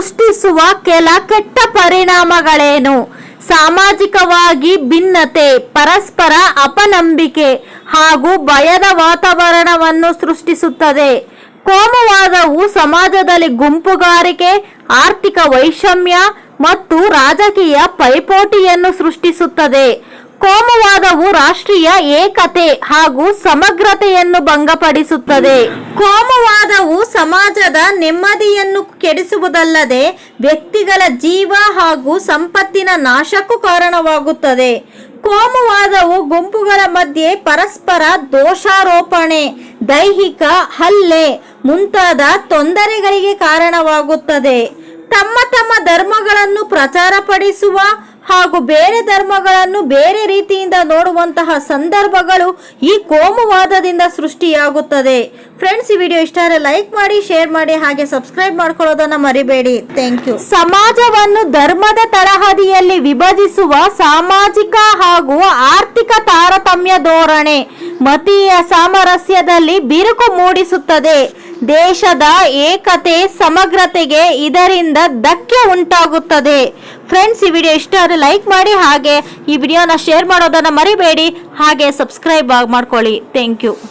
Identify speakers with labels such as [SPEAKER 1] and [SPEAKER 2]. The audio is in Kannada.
[SPEAKER 1] ಸೃಷ್ಟಿಸುವ ಕೆಲ ಕೆಟ್ಟ ಪರಿಣಾಮಗಳೇನು? ಸಾಮಾಜಿಕವಾಗಿ ಭಿನ್ನತೆ, ಪರಸ್ಪರ ಅಪನಂಬಿಕೆ ಹಾಗೂ ಭಯದ ವಾತಾವರಣವನ್ನು ಸೃಷ್ಟಿಸುತ್ತದೆ. ಕೋಮುವಾದವು ಸಮಾಜದಲ್ಲಿ ಗುಂಪುಗಾರಿಕೆ, ಆರ್ಥಿಕ ವೈಷಮ್ಯ ಮತ್ತು ರಾಜಕೀಯ ಪೈಪೋಟಿಯನ್ನು ಸೃಷ್ಟಿಸುತ್ತದೆ. ಕೋಮುವಾದವು ರಾಷ್ಟ್ರೀಯ ಏಕತೆ ಹಾಗೂ ಸಮಗ್ರತೆಯನ್ನು ಭಂಗಪಡಿಸುತ್ತದೆ. ಕೋಮುವಾದವು ಸಮಾಜದ ನೆಮ್ಮದಿಯನ್ನು ಕೆಡಿಸುವುದಲ್ಲದೆ ವ್ಯಕ್ತಿಗಳ ಜೀವ ಹಾಗೂ ಸಂಪತ್ತಿನ ನಾಶಕ್ಕೂ ಕಾರಣವಾಗುತ್ತದೆ. ಕೋಮುವಾದವು ಗುಂಪುಗಳ ಮಧ್ಯೆ ಪರಸ್ಪರ ದೋಷಾರೋಪಣೆ, ದೈಹಿಕ ಹಲ್ಲೆ ಮುಂತಾದ ತೊಂದರೆಗಳಿಗೆ ಕಾರಣವಾಗುತ್ತದೆ. ತಮ್ಮ ತಮ್ಮ ಧರ್ಮಗಳನ್ನು ಪ್ರಚಾರಪಡಿಸುವ ಹಾಗೂ ಬೇರೆ ಧರ್ಮಗಳನ್ನು ಬೇರೆ ರೀತಿಯಿಂದ ನೋಡುವಂತಹ ಸಂದರ್ಭಗಳು ಈ ಕೋಮುವಾದದಿಂದ ಸೃಷ್ಟಿಯಾಗುತ್ತದೆ. ಫ್ರೆಂಡ್ಸ್ ಈ ವಿಡಿಯೋ ಇಷ್ಟ ಆದರೆ ಲೈಕ್ ಮಾಡಿ ಶೇರ್ ಮಾಡಿ, ಹಾಗೆ ಸಬ್ಸ್ಕ್ರೈಬ್ ಮಾಡ್ಕೊಳ್ಳೋದನ್ನ ಮರಿಬೇಡಿ. ಥ್ಯಾಂಕ್ ಯು ಸಮಾಜವನ್ನು ಧರ್ಮದ ತಳಹದಿಯಲ್ಲಿ ವಿಭಜಿಸುವ ಸಾಮಾಜಿಕ ಹಾಗೂ ಆರ್ಥಿಕ ತಾರತಮ್ಯ ಧೋರಣೆ. ಮತೀಯ ಸಾಮರಸ್ಯದಲ್ಲಿ ಬಿರುಕು ಮೂಡಿಸುತ್ತದೆ. ದೇಶದ ಏಕತೆ, ಸಮಗ್ರತೆಗೆ ಇದರಿಂದ ಧಕ್ಕೆ ಉಂಟಾಗುತ್ತದೆ. ಫ್ರೆಂಡ್ಸ್ ಈ ವಿಡಿಯೋ ಇಷ್ಟ ಆದರೆ ಲೈಕ್ ಮಾಡಿ, ಹಾಗೆ ಈ ವಿಡಿಯೋನ ಶೇರ್ ಮಾಡೋದನ್ನು ಮರಿಬೇಡಿ. ಹಾಗೆ ಸಬ್ಸ್ಕ್ರೈಬ್ ಮಾಡ್ಕೊಳ್ಳಿ. Thank you